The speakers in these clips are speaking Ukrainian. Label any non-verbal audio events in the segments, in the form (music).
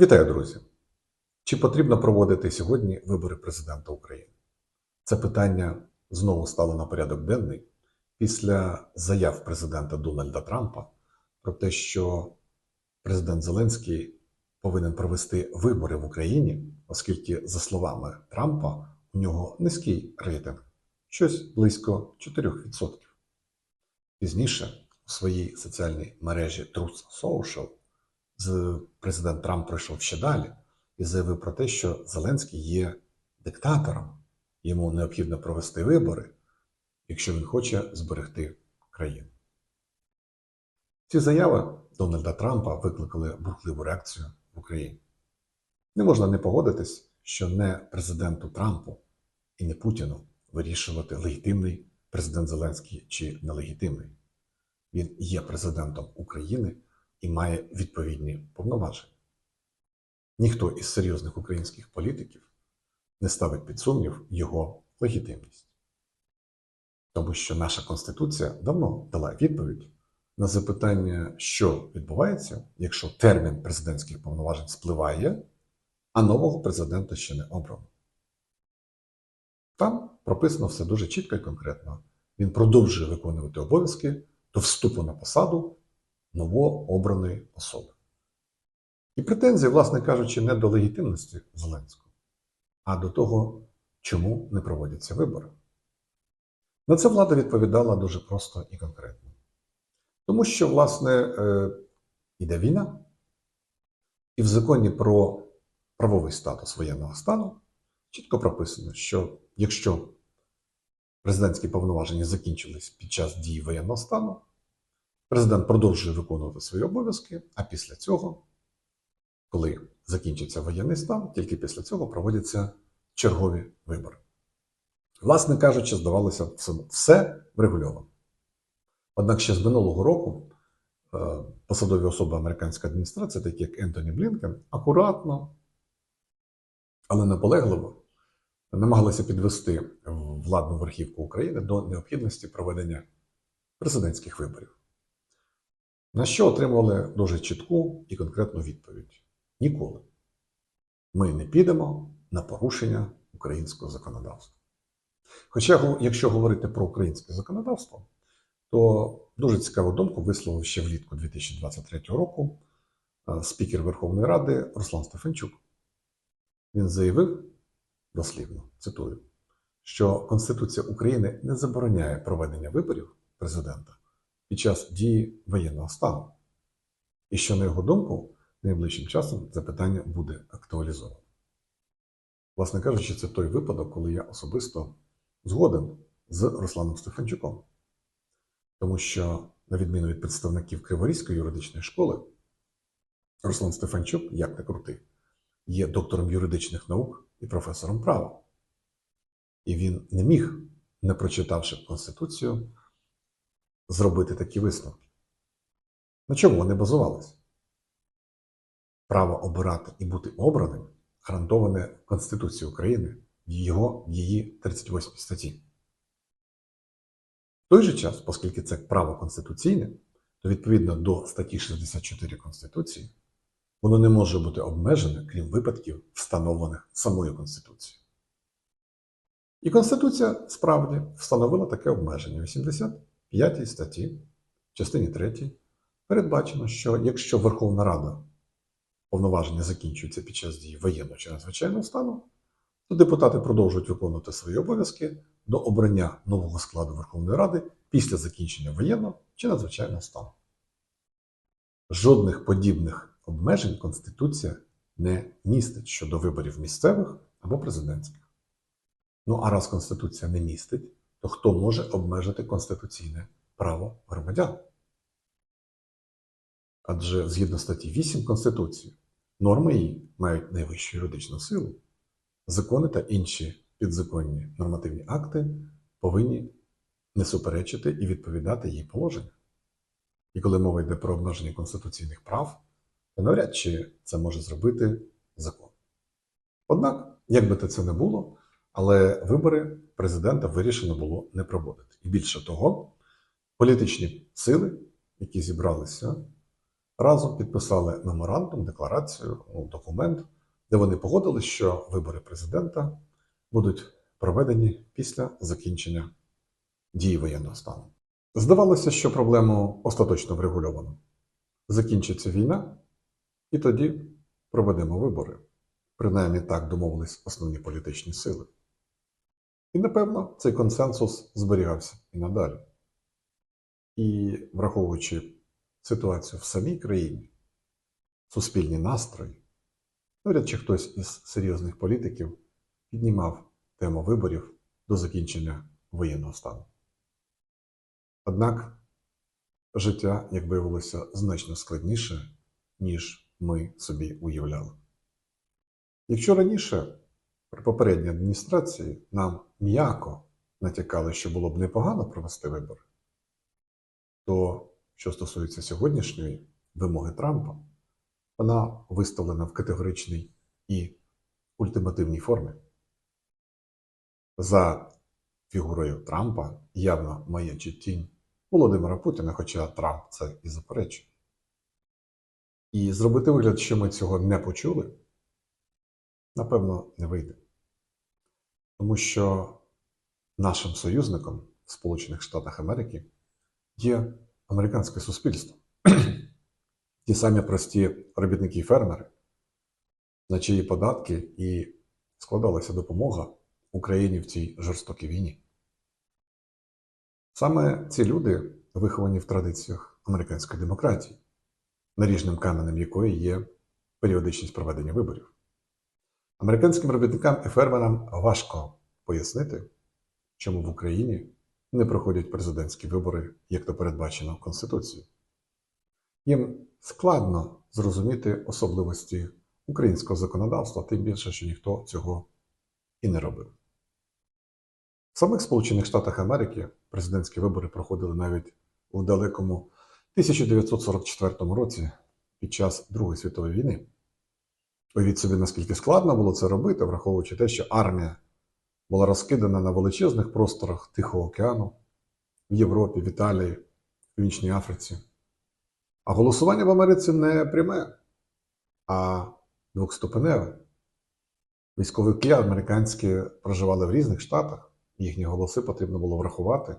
Вітаю, друзі! Чи потрібно проводити сьогодні вибори президента України? Це питання знову стало на порядок денний після заяв президента Дональда Трампа про те, що президент Зеленський повинен провести вибори в Україні, оскільки, за словами Трампа, у нього низький рейтинг щось близько 4%. Пізніше у своїй соціальній мережі Truth Social президент Трамп пройшов ще далі і заявив про те, що Зеленський є диктатором. Йому необхідно провести вибори, якщо він хоче зберегти країну. Ці заяви Дональда Трампа викликали бурхливу реакцію в Україні. Не можна не погодитись, що не президенту Трампу і не Путіну вирішувати легітимний президент Зеленський чи нелегітимний. Він є президентом України і має відповідні повноваження. Ніхто із серйозних українських політиків не ставить під сумнів його легітимність. Тому що наша Конституція давно дала відповідь на запитання, що відбувається, якщо термін президентських повноважень спливає, а нового президента ще не обрано. Там прописано все дуже чітко і конкретно. Він продовжує виконувати обов'язки до вступу на посаду новообраної особи. І претензії, власне кажучи, не до легітимності Зеленського, а до того, чому не проводяться вибори. На це влада відповідала дуже просто і конкретно. Тому що, власне, е, іде війна, і в законі про правовий статус воєнного стану чітко прописано, що якщо президентські повноваження закінчились під час дії воєнного стану, президент продовжує виконувати свої обов'язки, а після цього, коли закінчиться воєнний стан, тільки після цього проводяться чергові вибори. Власне кажучи, здавалося, все, врегульовано. Однак ще з минулого року е, посадові особи американської адміністрації, такі як Ентоні Блінкен, акуратно, але наполегливо намагалися підвести владну верхівку України до необхідності проведення президентських виборів. На що отримували дуже чітку і конкретну відповідь: ніколи. Ми не підемо на порушення українського законодавства. Хоча, якщо говорити про українське законодавство, то дуже цікаву думку висловив ще влітку 2023 року е, спікер Верховної Ради Руслан Стефанчук. Він заявив дослівно, цитую, що Конституція України не забороняє проведення виборів президента під час дії воєнного стану, і що, на його думку, найближчим часом це питання буде актуалізовано. Власне кажучи, це той випадок, коли я особисто згоден з Русланом Стефанчуком. Тому що, на відміну від представників Криворізької юридичної школи, Руслан Стефанчук, як не крутий, є доктором юридичних наук і професором права. І він не міг, не прочитавши Конституцію, зробити такі висновки? На чому вони базувалися? Право обирати і бути обраним гарантоване в Конституції України в, його, в її 38 статті. В той же час, оскільки це право конституційне, то відповідно до статті 64 Конституції, воно не може бути обмежене, крім випадків, встановлених самою Конституцією. І Конституція справді встановила таке обмеження 80 5 статті, частині 3, передбачено, що якщо Верховна Рада повноваження закінчується під час дії воєнного чи надзвичайного стану, то депутати продовжують виконувати свої обов'язки до обрання нового складу Верховної Ради після закінчення воєнного чи надзвичайного стану. Жодних подібних обмежень Конституція не містить щодо виборів місцевих або президентських. Ну а раз Конституція не містить, то хто може обмежити конституційне право громадян? Адже згідно статті 8 Конституції, норми її мають найвищу юридичну силу. Закони та інші підзаконні нормативні акти повинні не суперечити і відповідати її положенню. І коли мова йде про обмеження конституційних прав, то навряд чи це може зробити закон. Однак, як би то це не було, але вибори президента вирішено було не проводити. І більше того, політичні сили, які зібралися разом підписали меморандум, декларацію, ну, документ, де вони погодились, що вибори президента будуть проведені після закінчення дії воєнного стану. Здавалося, що проблему остаточно врегульовано. Закінчиться війна, і тоді проведемо вибори. Принаймні так домовились основні політичні сили. І, напевно, цей консенсус зберігався і надалі. І враховуючи ситуацію в самій країні, суспільні настрої, навряд чи хтось із серйозних політиків піднімав тему виборів до закінчення воєнного стану. Однак життя, як виявилося, значно складніше, ніж ми собі уявляли. Якщо раніше при попередній адміністрації нам м'яко натякали, що було б непогано провести вибори, то що стосується сьогоднішньої вимоги Трампа, вона виставлена в категоричній і ультимативній формі. За фігурою Трампа явно маячить тінь Володимира Путіна, хоча Трамп це і заперечує. І зробити вигляд, що ми цього не почули, напевно, не вийде. Тому що нашим союзником в Сполучених Штатах Америки є американське суспільство. (clears throat) Ті самі прості робітники і фермери, на чиї податки і складалася допомога Україні в цій жорстокій війні. Саме ці люди виховані в традиціях американської демократії, наріжним каменем якої є періодичність проведення виборів. Американським робітникам і фермерам важко пояснити, чому в Україні не проходять президентські вибори, як то передбачено в Конституції. Їм складно зрозуміти особливості українського законодавства, тим більше, що ніхто цього і не робив. В самих Сполучених Штатах Америки президентські вибори проходили навіть у далекому 1944 році під час Другої світової війни. Уявіть собі, наскільки складно було це робити, враховуючи те, що армія була розкидана на величезних просторах Тихого океану, в Європі, в Італії, в Північній Африці. А голосування в Америці не пряме, а двохступеневе. Військовики американські проживали в різних штатах, їхні голоси потрібно було врахувати,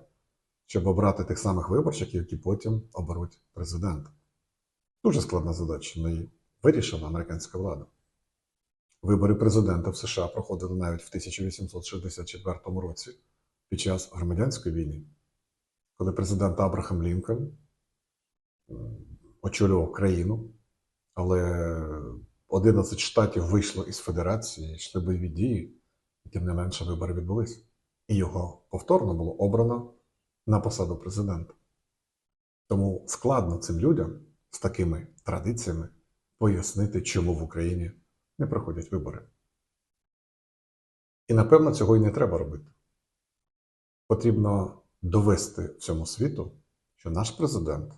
щоб обрати тих самих виборщиків, які потім оберуть президента. Дуже складна задача, але і вирішила американська влада. Вибори президента в США проходили навіть в 1864 році під час громадянської війни, коли президент Абрахам Лінкольн очолював країну, але 11 штатів вийшло із федерації, йшли бойові дії, і тим не менше вибори відбулись. І його повторно було обрано на посаду президента. Тому складно цим людям з такими традиціями пояснити, чому в Україні не проходять вибори. І напевно цього і не треба робити. Потрібно довести всьому світу, що наш президент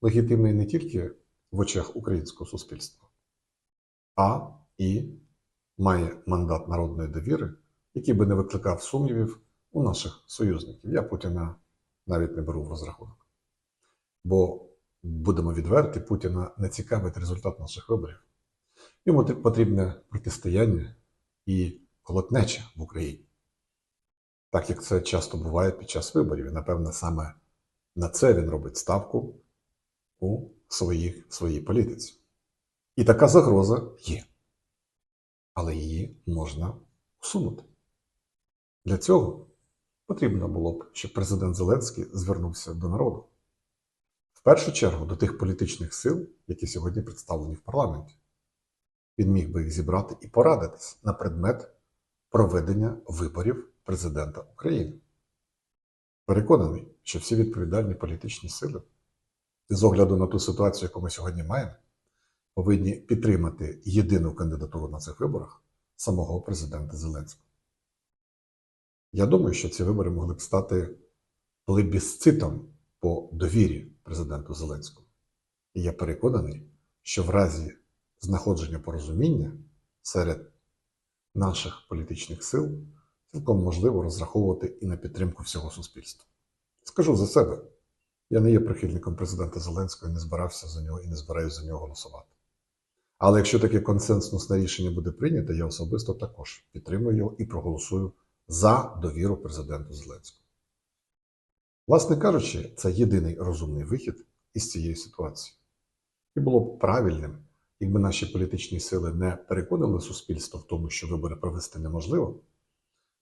легітимний не тільки в очах українського суспільства, а і має мандат народної довіри, який би не викликав сумнівів у наших союзників. Я Путіна навіть не беру в розрахунок. Бо, будемо відверті, Путіна не цікавить результат наших виборів. Йому потрібне протистояння і колотнеча в Україні. Так як це часто буває під час виборів, і, напевно, саме на це він робить ставку у своїх, своїй політиці. І така загроза є. Але її можна усунути. Для цього потрібно було б, щоб президент Зеленський звернувся до народу. В першу чергу до тих політичних сил, які сьогодні представлені в парламенті. Він міг би їх зібрати і порадитись на предмет проведення виборів президента України. Переконаний, що всі відповідальні політичні сили, з огляду на ту ситуацію, яку ми сьогодні маємо, повинні підтримати єдину кандидатуру на цих виборах самого президента Зеленського. Я думаю, що ці вибори могли б стати плебісцитом по довірі президенту Зеленському. І я переконаний, що в разі знаходження порозуміння серед наших політичних сил цілком можливо розраховувати і на підтримку всього суспільства. Скажу за себе, Я не є прихильником президента Зеленського, і не збирався за нього і не збираюся за нього голосувати. Але якщо таке консенсусне рішення буде прийнято, я особисто також підтримую його і проголосую за довіру президенту Зеленському. Власне кажучи, це єдиний розумний вихід із цієї ситуації. І було б правильним, якби наші політичні сили не переконали суспільство в тому, що вибори провести неможливо,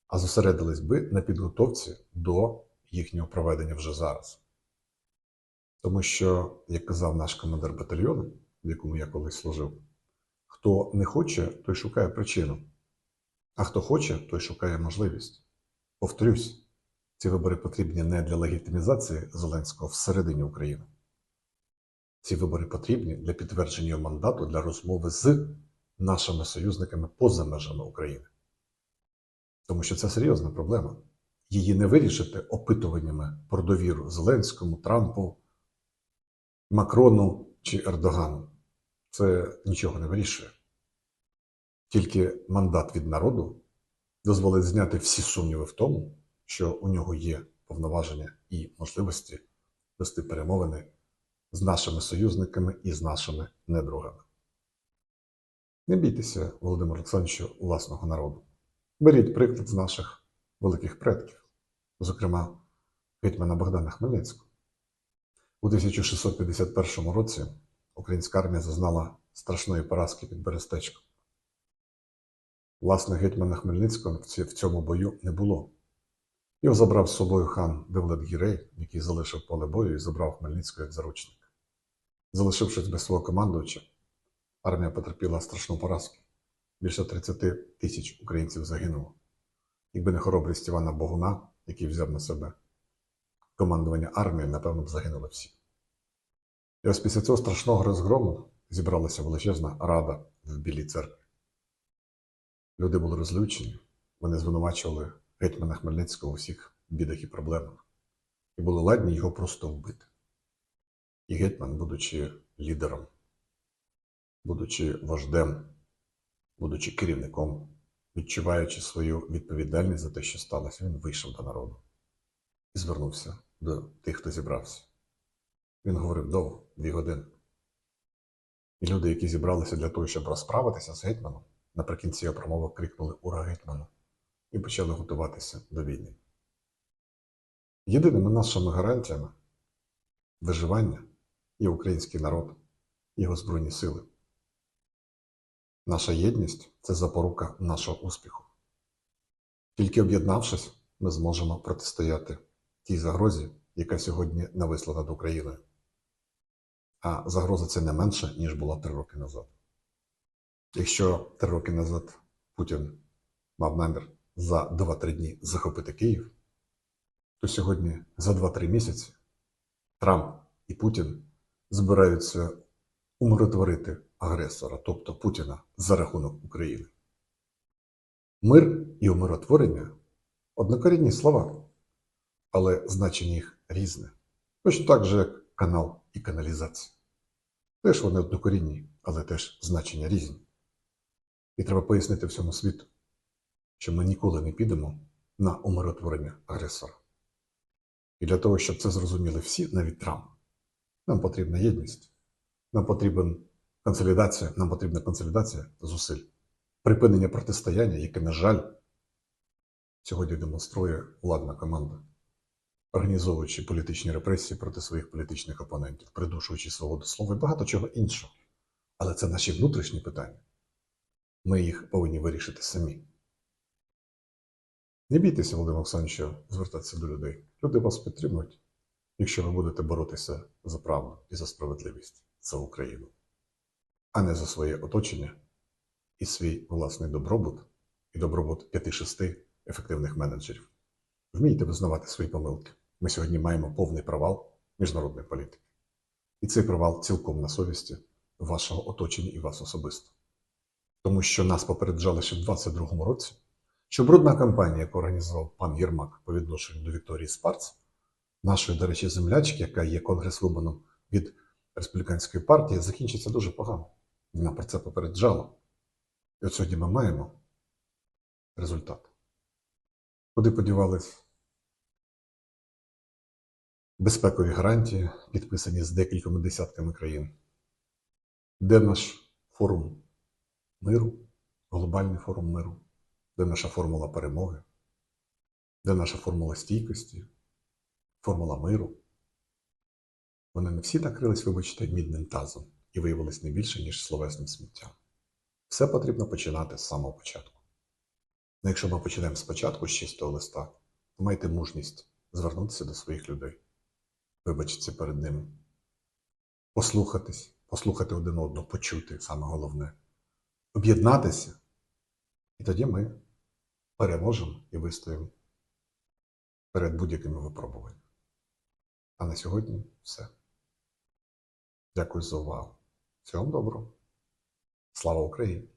а зосередились би на підготовці до їхнього проведення вже зараз. Тому що, як казав наш командир батальйону, в якому я колись служив, хто не хоче, той шукає причину, а хто хоче, той шукає можливість. Повторюсь, ці вибори потрібні не для легітимізації Зеленського всередині України. Ці вибори потрібні для підтвердження мандату для розмови з нашими союзниками поза межами України. Тому що це серйозна проблема. Її не вирішити опитуваннями про довіру Зеленському, Трампу, Макрону чи Ердогану. Це нічого не вирішує. Тільки мандат від народу дозволить зняти всі сумніви в тому, що у нього є повноваження і можливості вести перемовини з нашими союзниками і з нашими недругами. Не бійтеся, Володимир Олександровичу, власного народу. Беріть приклад з наших великих предків, зокрема гетьмана Богдана Хмельницького. У 1651 році українська армія зазнала страшної поразки під Берестечком. Власне, гетьмана Хмельницького в в цьому бою не було. Його забрав з собою хан Девлет Гірей, який залишив поле бою і забрав Хмельницького як заручник. Залишившись без свого командувача, армія потерпіла страшну поразку. Більше 30 тисяч українців загинуло. Якби не хоробрість Івана Богуна, який взяв на себе командування армії, напевно, б загинули всі. І ось після цього страшного розгрому зібралася величезна рада в Білій церкві. Люди були розлючені, вони звинувачували гетьмана Хмельницького у всіх бідах і проблемах, і були ладні його просто вбити. І гетьман, будучи лідером, будучи вождем, будучи керівником, відчуваючи свою відповідальність за те, що сталося, він вийшов до народу і звернувся до тих, хто зібрався. Він говорив довго, дві години. І люди, які зібралися для того, щоб розправитися з гетьманом, наприкінці його промови крикнули Ура гетьману і почали готуватися до війни. Єдиними нашими гарантіями виживання є український народ, його Збройні сили. Наша єдність це запорука нашого успіху. Тільки об'єднавшись, ми зможемо протистояти тій загрозі, яка сьогодні нависла над Україною. А загроза це не менше, ніж була три роки назад. Якщо три роки назад Путін мав намір за 2-3 дні захопити Київ, то сьогодні за 2-3 місяці Трамп і Путін збираються умиротворити агресора, тобто Путіна, за рахунок України. Мир і умиротворення однокорінні слова, але значення їх різне. Точно так же, як канал і каналізація. Теж вони однокорінні, але теж значення різні. І треба пояснити всьому світу, що ми ніколи не підемо на умиротворення агресора. І для того, щоб це зрозуміли всі, навіть Трамп, нам потрібна єдність, нам потрібен консолідація, нам потрібна консолідація зусиль, припинення протистояння, яке, на жаль, сьогодні демонструє владна команда, організовуючи політичні репресії проти своїх політичних опонентів, придушуючи свободу слова і багато чого іншого. Але це наші внутрішні питання. Ми їх повинні вирішити самі. Не бійтеся, Володимир Олександровичу, звертатися до людей. Люди вас підтримують, якщо ви будете боротися за правду і за справедливість за Україну, а не за своє оточення і свій власний добробут і добробут 5-6 ефективних менеджерів. Вмійте визнавати свої помилки. Ми сьогодні маємо повний провал міжнародної політики. І цей провал цілком на совісті вашого оточення і вас особисто. Тому що нас попереджали ще в 22-му році, що брудна кампанія, яку організував пан Єрмак по відношенню до Вікторії Спарц, нашої, до речі, землячки, яка є конгресвуменом від республіканської партії, закінчиться дуже погано. Вона про це попереджала. І от сьогодні ми маємо результат. Куди подівались безпекові гарантії, підписані з декількома десятками країн. Де наш форум миру, глобальний форум миру, де наша формула перемоги, де наша формула стійкості, формула миру. Вони не всі накрились, вибачте, мідним тазом і виявились не більше, ніж словесним сміттям. Все потрібно починати з самого початку. Ну, якщо ми почнемо спочатку з чистого листа, то майте мужність звернутися до своїх людей, вибачитися перед ними, послухатись, послухати один одного, почути саме головне, об'єднатися, і тоді ми переможемо і вистоїмо перед будь-якими випробуваннями. А на сьогодні все. Дякую за увагу. Всього доброго. Слава Україні!